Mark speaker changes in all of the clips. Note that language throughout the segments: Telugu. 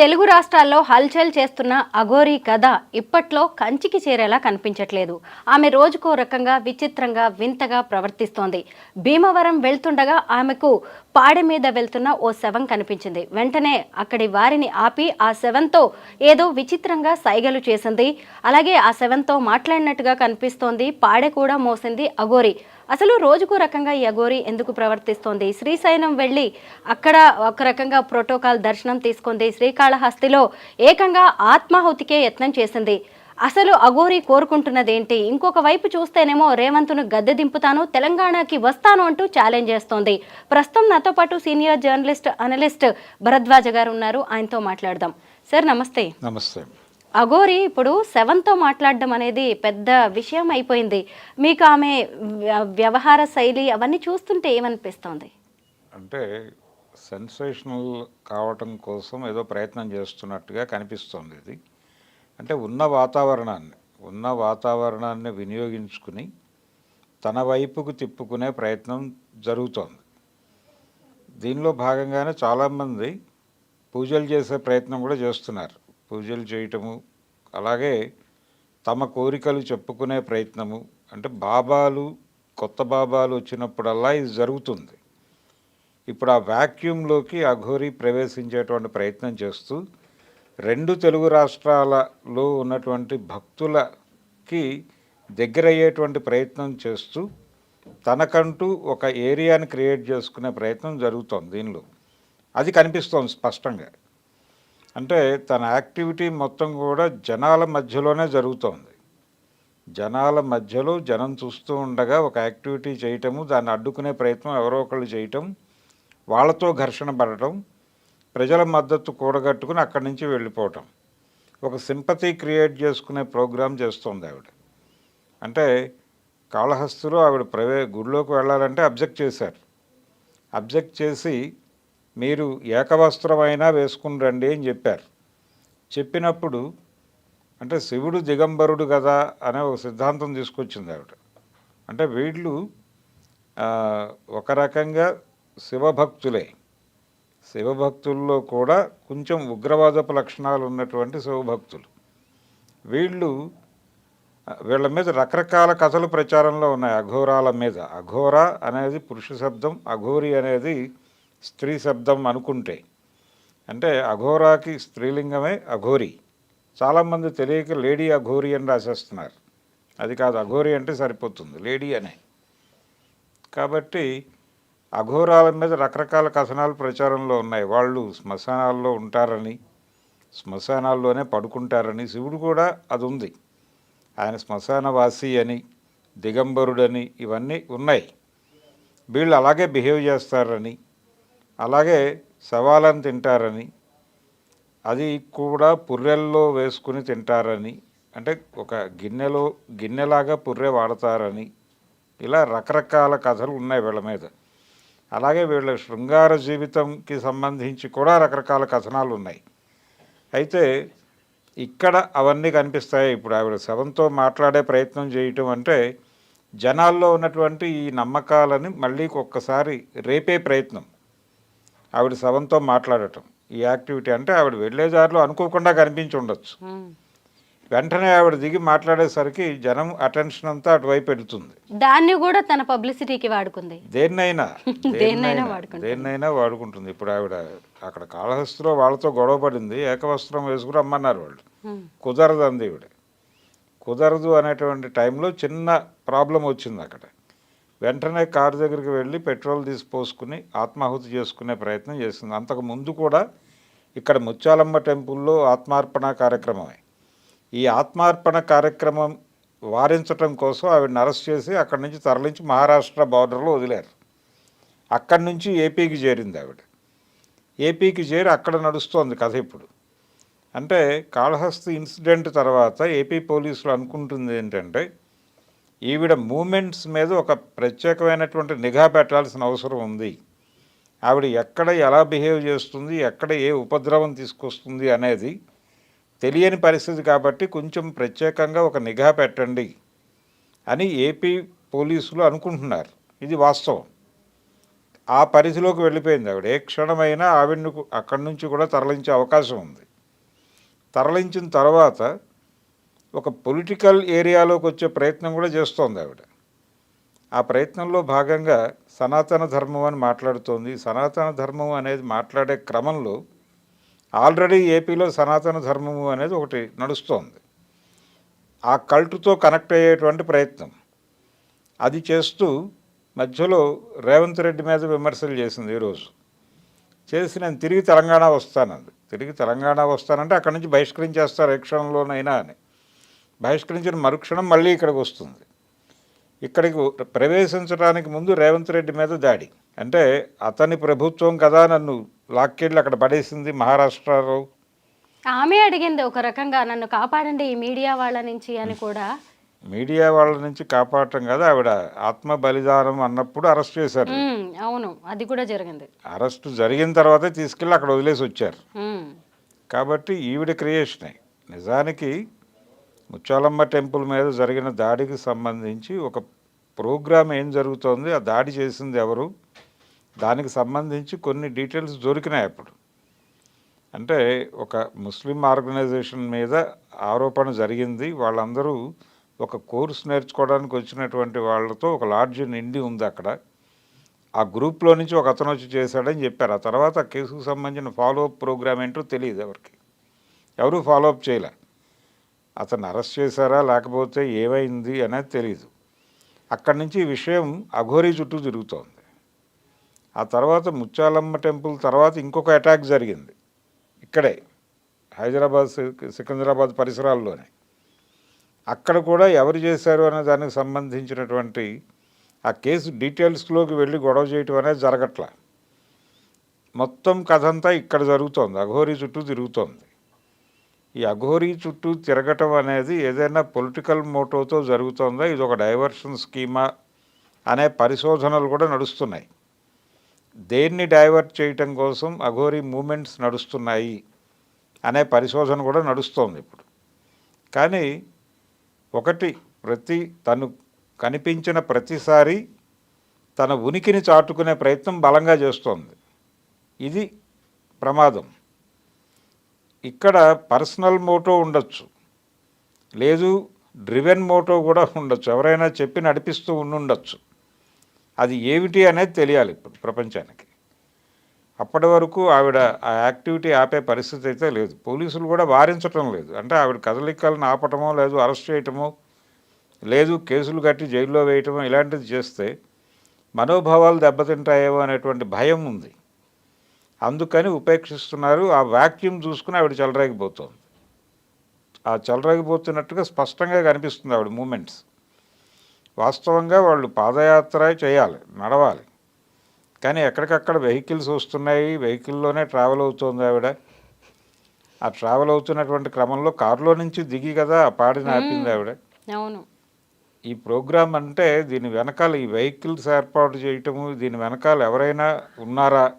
Speaker 1: తెలుగు రాష్ట్రాల్లో హల్చల్ చేస్తున్న అఘోరీ కథ ఇప్పట్లో కంచికి చేరేలా కనిపించట్లేదు. ఆమె రోజుకో రకంగా విచిత్రంగా వింతగా ప్రవర్తిస్తోంది. భీమవరం వెళ్తుండగా ఆమెకు పాడె మీద వెళ్తున్న ఓ శవం కనిపించింది. వెంటనే అక్కడి వారిని ఆపి ఆ శవంతో ఏదో విచిత్రంగా సైగలు చేసింది. అలాగే ఆ శవంతో మాట్లాడినట్టుగా కనిపిస్తోంది. పాడె కూడా మోసింది అఘోరి. అసలు రోజుకో రకంగా ఈ అఘోరి ఎందుకు ప్రవర్తిస్తోంది? శ్రీశైలం వెళ్ళి అక్కడ ఒక రకంగా ప్రోటోకాల్ దర్శనం తీసుకుంది. శ్రీకాళహస్తిలో ఏకంగా ఆత్మాహుతికే యత్నం చేసింది. అసలు అఘోరి కోరుకుంటున్నదేంటి? ఇంకొక వైపు చూస్తేనేమో రేవంత్ను గద్దె దింపుతాను తెలంగాణకి వస్తాను అంటూ ఛాలెంజ్ చేస్తోంది. ప్రస్తుతం నాతో పాటు సీనియర్ జర్నలిస్ట్ అనలిస్ట్ భరద్వాజ గారు ఉన్నారు. ఆయనతో మాట్లాడదాం. సార్ నమస్తే.
Speaker 2: నమస్తే.
Speaker 1: అఘోరి ఇప్పుడు సెవెన్తో మాట్లాడడం అనేది పెద్ద విషయం అయిపోయింది. మీకు ఆమె వ్య- వ్యవహార శైలి అవన్నీ చూస్తుంటే ఏమనిపిస్తోంది?
Speaker 2: అంటే సెన్సేషనల్ కావటం కోసం ఏదో ప్రయత్నం చేస్తున్నట్టుగా కనిపిస్తోంది ఇది. అంటే ఉన్న వాతావరణాన్ని ఉన్న వాతావరణాన్ని వినియోగించుకుని తన వైపుకు తిప్పుకునే ప్రయత్నం జరుగుతోంది. దీనిలో భాగంగానే చాలామంది పూజలు చేసే ప్రయత్నం కూడా చేస్తున్నారు. పూజలు చేయటము అలాగే తమ కోరికలు చెప్పుకునే ప్రయత్నము. అంటే బాబాలు కొత్త బాబాలు వచ్చినప్పుడల్లా ఇది జరుగుతుంది. ఇప్పుడు ఆ వ్యాక్యూమ్లోకి అఘోరి ప్రవేశించేటువంటి ప్రయత్నం చేస్తూ రెండు తెలుగు రాష్ట్రాలలో ఉన్నటువంటి భక్తులకి దగ్గరయ్యేటువంటి ప్రయత్నం చేస్తూ తనకంటూ ఒక ఏరియాని క్రియేట్ చేసుకునే ప్రయత్నం జరుగుతోంది దీనిలో. అది కనిపిస్తోంది స్పష్టంగా. అంటే తన యాక్టివిటీ మొత్తం కూడా జనాల మధ్యలోనే జరుగుతోంది. జనాల మధ్యలో జనం చూస్తూ ఉండగా ఒక యాక్టివిటీ చేయటము దాన్ని అడ్డుకునే ప్రయత్నం ఎవరో ఒకళ్ళు చేయటం వాళ్ళతో ఘర్షణ పడటం ప్రజల మద్దతు కూడగట్టుకుని అక్కడి నుంచి వెళ్ళిపోవటం. ఒక సింపతి క్రియేట్ చేసుకునే ప్రోగ్రాం చేస్తుంది ఆవిడ. అంటే కాళహస్తిలో ఆవిడ ప్రవే గుడిలోకి వెళ్ళాలంటే అబ్జెక్ట్ చేశారు. అబ్జెక్ట్ చేసి మీరు ఏకవస్త్రమైనా వేసుకుని రండి అని చెప్పారు. చెప్పినప్పుడు అంటే శివుడు దిగంబరుడు కదా అనే ఒక సిద్ధాంతం తీసుకొచ్చింది ఆవిడ. అంటే వీళ్ళు ఒక రకంగా శివభక్తులే. శివభక్తుల్లో కూడా కొంచెం ఉగ్రవాదపు లక్షణాలు ఉన్నటువంటి శివభక్తులు. వీళ్ళు వీళ్ళ మీద రకరకాల కథలు ప్రచారంలో ఉన్నాయి. అఘోరాల మీద. అఘోర అనేది పురుష శబ్దం అఘోరి అనేది స్త్రీ శబ్దం అనుకుంటే. అంటే అఘోరాకి స్త్రీలింగమే అఘోరి. చాలామంది తెలియక లేడీ అఘోరి అని రాసేస్తున్నారు. అది కాదు అఘోరి అంటే సరిపోతుంది లేడీ అనే. కాబట్టి అఘోరాల మీద రకరకాల కథనాలు ప్రచారంలో ఉన్నాయి. వాళ్ళు శ్మశానాల్లో ఉంటారని శ్మశానాల్లోనే పడుకుంటారని శివుడు కూడా అది ఉంది ఆయన శ్మశానవాసి అని దిగంబరుడని ఇవన్నీ ఉన్నాయి. వీళ్ళు అలాగే బిహేవ్ చేస్తారని అలాగే సవాలను తింటారని అది కూడా పుర్రెల్లో వేసుకుని తింటారని అంటే ఒక గిన్నెలో గిన్నెలాగా పుర్రె వాడతారని ఇలా రకరకాల కథలు ఉన్నాయి వీళ్ళ మీద. అలాగే వీళ్ళ శృంగార జీవితంకి సంబంధించి కూడా రకరకాల కథనాలు ఉన్నాయి. అయితే ఇక్కడ అవన్నీ కనిపిస్తాయి. ఇప్పుడు ఆవిడ శవంతో మాట్లాడే ప్రయత్నం చేయటం అంటే జనాల్లో ఉన్నటువంటి ఈ నమ్మకాలని మళ్ళీ ఒక్కసారి రేపే ప్రయత్నం. ఆవిడ శవంతో మాట్లాడటం. ఈ యాక్టివిటీ అంటే ఆవిడ వెళ్ళే దారిలో అనుకోకుండా కనిపించి ఉండొచ్చు. వెంటనే ఆవిడ దిగి మాట్లాడేసరికి జనం అటెన్షన్ అంతా అటువైపు పెడుతుంది
Speaker 1: దాన్ని కూడా తన పబ్లిసిటీకి వాడుకుంది.
Speaker 2: దేన్నైనా
Speaker 1: దేన్నైనా వాడుకుంటుంది.
Speaker 2: దేన్నైనా వాడుకుంటుంది. ఇప్పుడు ఆవిడ అక్కడ కాళహస్తిలో వాళ్ళతో గొడవ పడింది. ఏకవస్త్రం వేసుకుని రమ్మన్నారు వాళ్ళు. కుదరదు అంది ఈవిడ. కుదరదు అనేటువంటి టైంలో చిన్న ప్రాబ్లం వచ్చింది అక్కడ. వెంటనే కారు దగ్గరికి వెళ్ళి పెట్రోల్ తీసి పోసుకుని ఆత్మాహుతి చేసుకునే ప్రయత్నం చేసింది. అంతకు ముందు కూడా ఇక్కడ ముత్యాలమ్మ టెంపుల్లో ఆత్మార్పణ కార్యక్రమమే. ఈ ఆత్మార్పణ కార్యక్రమం వారించటం కోసం ఆవిడని అరెస్ట్ చేసి అక్కడి నుంచి తరలించి మహారాష్ట్ర బార్డర్లో వదిలారు. అక్కడి నుంచి ఏపీకి చేరింది ఆవిడ. ఏపీకి చేరి అక్కడ నడుస్తోంది కథ ఇప్పుడు. అంటే కాళహస్తి ఇన్సిడెంట్ తర్వాత ఏపీ పోలీసులు అనుకుంటుంది ఏంటంటే ఈవిడ మూమెంట్స్ మీద ఒక ప్రత్యేకమైనటువంటి నిఘా పెట్టాల్సిన అవసరం ఉంది. ఆవిడ ఎక్కడ ఎలా బిహేవ్ చేస్తుంది ఎక్కడ ఏ ఉపద్రవం తీసుకొస్తుంది అనేది తెలియని పరిస్థితి కాబట్టి కొంచెం ప్రత్యేకంగా ఒక నిఘా పెట్టండి అని ఏపీ పోలీసులు అనుకుంటున్నారు. ఇది వాస్తవం. ఆ పరిధిలోకి వెళ్ళిపోయింది ఆవిడ. ఏ క్షణమైనా ఆవిడను అక్కడి నుంచి కూడా తరలించే అవకాశం ఉంది. తరలించిన తర్వాత ఒక పొలిటికల్ ఏరియాలోకి వచ్చే ప్రయత్నం కూడా చేస్తోంది ఆవిడ. ఆ ప్రయత్నంలో భాగంగా సనాతన ధర్మం అని మాట్లాడుతోంది. సనాతన ధర్మం అనేది మాట్లాడే క్రమంలో ఆల్రెడీ ఏపీలో సనాతన ధర్మము అనేది ఒకటి నడుస్తోంది. ఆ కల్టుతో కనెక్ట్ అయ్యేటువంటి ప్రయత్నం. అది చేస్తూ మధ్యలో రేవంత్ రెడ్డి మీద విమర్శలు చేసింది ఈరోజు. చేసి నేను తిరిగి తెలంగాణ వస్తానంది. తిరిగి తెలంగాణ వస్తానంటే అక్కడి నుంచి బహిష్కరించేస్తారు ఏ క్షణంలోనైనా అని. బహిష్కరించిన మరుక్షణం మళ్ళీ ఇక్కడికి వస్తుంది. ఇక్కడికి ప్రవేశించడానికి ముందు రేవంత్ రెడ్డి మీద దాడి. అంటే అతని ప్రభుత్వం కదా నన్ను లాక్కెళ్ళి అక్కడ పడేసింది మహారాష్ట్రలో.
Speaker 1: ఆమె అడిగింది ఒక రకంగా నన్ను కాపాడండి ఈ మీడియా వాళ్ళ నుంచి అని కూడా.
Speaker 2: మీడియా వాళ్ళ నుంచి కాపాడటం కదా ఆవిడ ఆత్మ బలిదానం అన్నప్పుడు అరెస్ట్ చేశారు.
Speaker 1: అవును అది కూడా జరిగింది.
Speaker 2: అరెస్ట్ జరిగిన తర్వాతే తీసుకెళ్ళి అక్కడ వదిలేసి వచ్చారు. కాబట్టి ఈవిడ క్రియేషనే. నిజానికి ముచ్చాలమ్మ టెంపుల్ మీద జరిగిన దాడికి సంబంధించి ఒక ప్రోగ్రామ్ ఏం జరుగుతోంది ఆ దాడి చేసింది ఎవరు? దానికి సంబంధించి కొన్ని డీటెయిల్స్ దొరికినాయి అప్పుడు. అంటే ఒక ముస్లిం ఆర్గనైజేషన్ మీద ఆరోపణ జరిగింది. వాళ్ళందరూ ఒక కోర్స్ నేర్చుకోవడానికి వచ్చినటువంటి వాళ్ళతో ఒక లాడ్జ్ నిండి ఉంది అక్కడ. ఆ గ్రూప్లో నుంచి ఒక అతను వచ్చి చేశాడని చెప్పారు. ఆ తర్వాత కేసుకు సంబంధించిన ఫాలో అప్ ప్రోగ్రామ్ ఏంటో తెలియదు ఎవరికి. ఎవరు ఫాలోఅప్ చేయలే. అతను అరెస్ట్ చేశారా లేకపోతే ఏమైంది అనేది తెలియదు అక్కడి నుంచి ఈ విషయం అఘోరీ చుట్టూ తిరుగుతోంది. ఆ తర్వాత ముత్యాలమ్మ టెంపుల్ తర్వాత ఇంకొక అటాక్ జరిగింది. ఇక్కడే హైదరాబాద్ సికింద్రాబాద్ పరిసరాల్లోనే. అక్కడ కూడా ఎవరు చేశారు అనే దానికి సంబంధించినటువంటి ఆ కేసు డీటెయిల్స్లోకి వెళ్ళి గొడవ చేయటం అనేది జరగట్లా. మొత్తం కథ అంతా ఇక్కడ జరుగుతోంది. అఘోరీ చుట్టూ తిరుగుతోంది. ఈ అఘోరీ చుట్టూ తిరగటం అనేది ఏదైనా పొలిటికల్ మోటోతో జరుగుతుందా? ఇది ఒక డైవర్షన్ స్కీమా? అనే పరిశోధనలు కూడా నడుస్తున్నాయి. దేన్ని డైవర్ట్ చేయటం కోసం అఘోరీ మూమెంట్స్ నడుస్తున్నాయి అనే పరిశోధన కూడా నడుస్తోంది ఇప్పుడు. కానీ ఒకటి ప్రతి తను కనిపించిన ప్రతిసారి తన ఉనికిని చాటుకునే ప్రయత్నం బలంగా చేస్తోంది. ఇది ప్రమాదం. ఇక్కడ పర్సనల్ మోటో ఉండొచ్చు. లేదు డ్రివెన్ మోటో కూడా ఉండొచ్చు. ఎవరైనా చెప్పి నడిపిస్తూ ఉండుండొచ్చు. అది ఏమిటి అనేది తెలియాలి ఇప్పుడు ప్రపంచానికి. అప్పటి వరకు ఆవిడ ఆ యాక్టివిటీ ఆపే పరిస్థితి అయితే లేదు. పోలీసులు కూడా వారించటం లేదు. అంటే ఆవిడ కదలికలను ఆపటమో లేదు అరెస్ట్ చేయటమో లేదు కేసులు కట్టి జైల్లో వేయటమో ఇలాంటిది చేస్తే మనోభావాలు దెబ్బతింటాయేమో అనేటువంటి భయం ఉంది. అందుకని ఉపేక్షిస్తున్నారు. ఆ వాక్యూమ్ చూసుకుని ఆవిడ చెలరేగిపోతుంది. ఆ చెలరేగిపోతున్నట్టుగా స్పష్టంగా కనిపిస్తుంది ఆవిడ మూమెంట్స్. వాస్తవంగా వాళ్ళు పాదయాత్ర చేయాలి నడవాలి. కానీ ఎక్కడికక్కడ వెహికల్స్ వస్తున్నాయి. వెహికల్లోనే ట్రావెల్ అవుతోంది ఆవిడ. ఆ ట్రావెల్ అవుతున్నటువంటి క్రమంలో కారులో నుంచి దిగి కదా ఆ పాడిని ఆపింది ఆవిడ.
Speaker 1: అవును.
Speaker 2: ఈ ప్రోగ్రామ్ అంటే దీని వెనకాల ఈ వెహికల్స్ ఏర్పాటు చేయటము దీని వెనకాల ఎవరైనా ఉన్నారా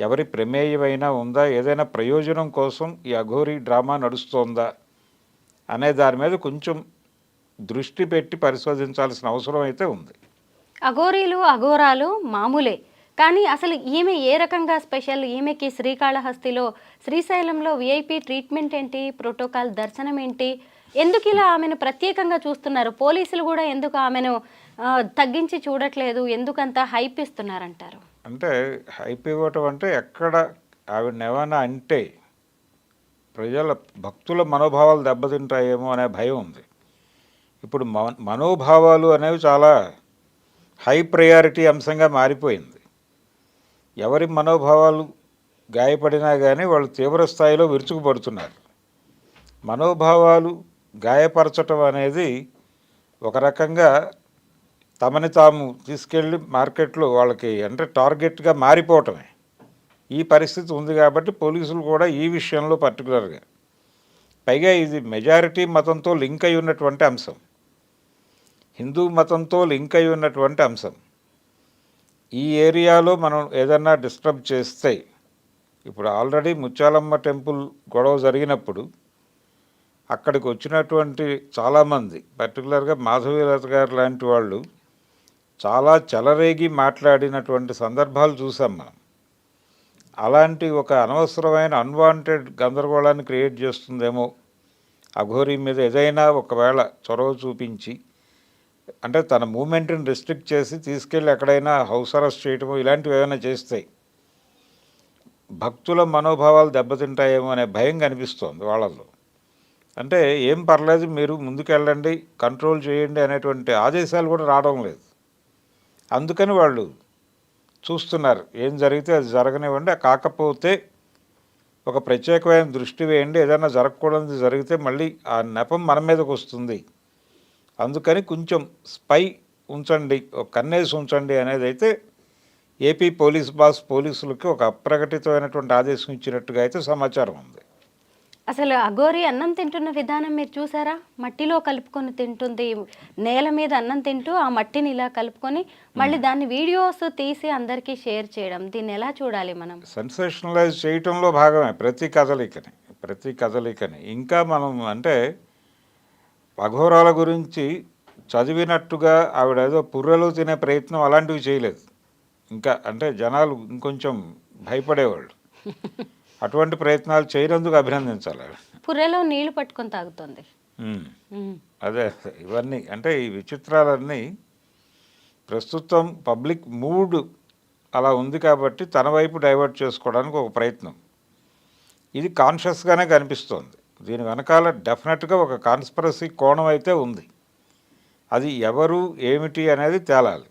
Speaker 2: ఎవరి ప్రమేయమైనా ఉందా? ఏదైనా ప్రయోజనం కోసం ఈ అఘోరీ డ్రామా నడుస్తోందా? అనే దాని మీద కొంచెం దృష్టి పెట్టి పరిశోధించాల్సిన అవసరం అయితే ఉంది.
Speaker 1: అఘోరీలు అఘోరాలు మామూలే. కానీ అసలు ఈమె ఏ రకంగా స్పెషల్? ఈమెకి శ్రీకాళహస్తిలో శ్రీశైలంలో విఐపి ట్రీట్మెంట్ ఏంటి? ప్రోటోకాల్ దర్శనం ఏంటి? ఎందుకు ఇలా ఆమెను ప్రత్యేకంగా చూస్తున్నారు? పోలీసులు కూడా ఎందుకు ఆమెను తగ్గించి చూడట్లేదు? ఎందుకంత హైప్ ఇస్తున్నారంటారు?
Speaker 2: అంటే హైప్ ఇవ్వటం అంటే ఎక్కడ ఆవిడ ఏమైనా అంటే ప్రజల భక్తుల మనోభావాలు దెబ్బతింటాయేమో అనే భయం ఉంది. ఇప్పుడు మనోభావాలు అనేవి చాలా హై ప్రయారిటీ అంశంగా మారిపోయింది. ఎవరి మనోభావాలు గాయపడినా కానీ వాళ్ళు తీవ్ర స్థాయిలో విరుచుకుపడుతున్నారు. మనోభావాలు గాయపరచటం అనేది ఒక రకంగా తమని తాము తీసుకెళ్ళి మార్కెట్లో వాళ్ళకి అంటే టార్గెట్గా మారిపోవటమే. ఈ పరిస్థితి ఉంది కాబట్టి పోలీసులు కూడా ఈ విషయంలో పర్టికులర్గా. పైగా ఇది మెజారిటీ మతంతో లింక్ అయి ఉన్నటువంటి అంశం. హిందూ మతంతో లింక్ అయి ఉన్నటువంటి అంశం. ఈ ఏరియాలో మనం ఏదన్నా డిస్టర్బ్ చేస్తే ఇప్పుడు ఆల్రెడీ ముత్యాలమ్మ టెంపుల్ గొడవ జరిగినప్పుడు అక్కడికి వచ్చినటువంటి చాలామంది పర్టికులర్గా మాధవీలత గారు లాంటి వాళ్ళు చాలా చెలరేగి మాట్లాడినటువంటి సందర్భాలు చూసాం మనం. అలాంటి ఒక అనవసరమైన అన్వాంటెడ్ గందరగోళాన్ని క్రియేట్ చేస్తుందేమో అఘోరీ మీద ఏదైనా ఒకవేళ చొరవ చూపించి అంటే తన మూమెంట్ని రిస్ట్రిక్ట్ చేసి తీసుకెళ్ళి ఎక్కడైనా హౌస్ అరెస్ట్ చేయటము ఇలాంటివి ఏమైనా చేస్తే భక్తుల మనోభావాలు దెబ్బతింటాయేమో అనే భయం కనిపిస్తోంది వాళ్ళల్లో. అంటే ఏం పర్లేదు మీరు ముందుకెళ్ళండి కంట్రోల్ చేయండి అనేటువంటి ఆదేశాలు కూడా రావడం లేదు. అందుకని వాళ్ళు చూస్తున్నారు. ఏం జరిగితే అది జరగనివ్వండి. కాకపోతే ఒక ప్రత్యేకమైన దృష్టి వేయండి. ఏదైనా జరగకూడదు జరిగితే మళ్ళీ ఆ నెపం మన మీదకి వస్తుంది. అందుకని కొంచెం స్పై ఉంచండి. ఒక కన్నేసి ఉంచండి అనేది అయితే ఏపీ పోలీస్ బాస్ పోలీసులకి ఒక అప్రకటితమైనటువంటి ఆదేశం ఇచ్చినట్టుగా అయితే సమాచారం ఉంది.
Speaker 1: అసలు అఘోరి అన్నం తింటున్న విధానం మీరు చూసారా? మట్టిలో కలుపుకొని తింటుంది. నేల మీద అన్నం తింటూ ఆ మట్టిని ఇలా కలుపుకొని మళ్ళీ దాన్ని వీడియోస్ తీసి అందరికీ షేర్ చేయడం. దీన్ని ఎలా చూడాలి మనం?
Speaker 2: సెన్సేషనలైజ్ చేయటంలో భాగమే ప్రతి కదలికని ప్రతి కదలికని. ఇంకా మనం అంటే అఘోరాల గురించి చదివినట్టుగా ఆవిడ ఏదో పుర్రెలు తినే ప్రయత్నం అలాంటివి చేయలేదు. ఇంకా అంటే జనాలు ఇంకొంచెం భయపడేవాళ్ళు. అటువంటి ప్రయత్నాలు చేయనందుకు అభినందించాలి.
Speaker 1: పుర్రెలో నీళ్ళు పట్టుకొని తాగుతుంది.
Speaker 2: అదే ఇవన్నీ అంటే ఈ విచిత్రాలన్నీ ప్రస్తుతం పబ్లిక్ మూడ్ అలా ఉంది కాబట్టి తన వైపు డైవర్ట్ చేసుకోవడానికి ఒక ప్రయత్నం. ఇది కాన్షియస్గానే కనిపిస్తోంది. దీని వెనకాల డెఫినెట్గా ఒక కాన్స్పరసీ కోణం అయితే ఉంది. అది ఎవరు ఏమిటి అనేది తేలాలి.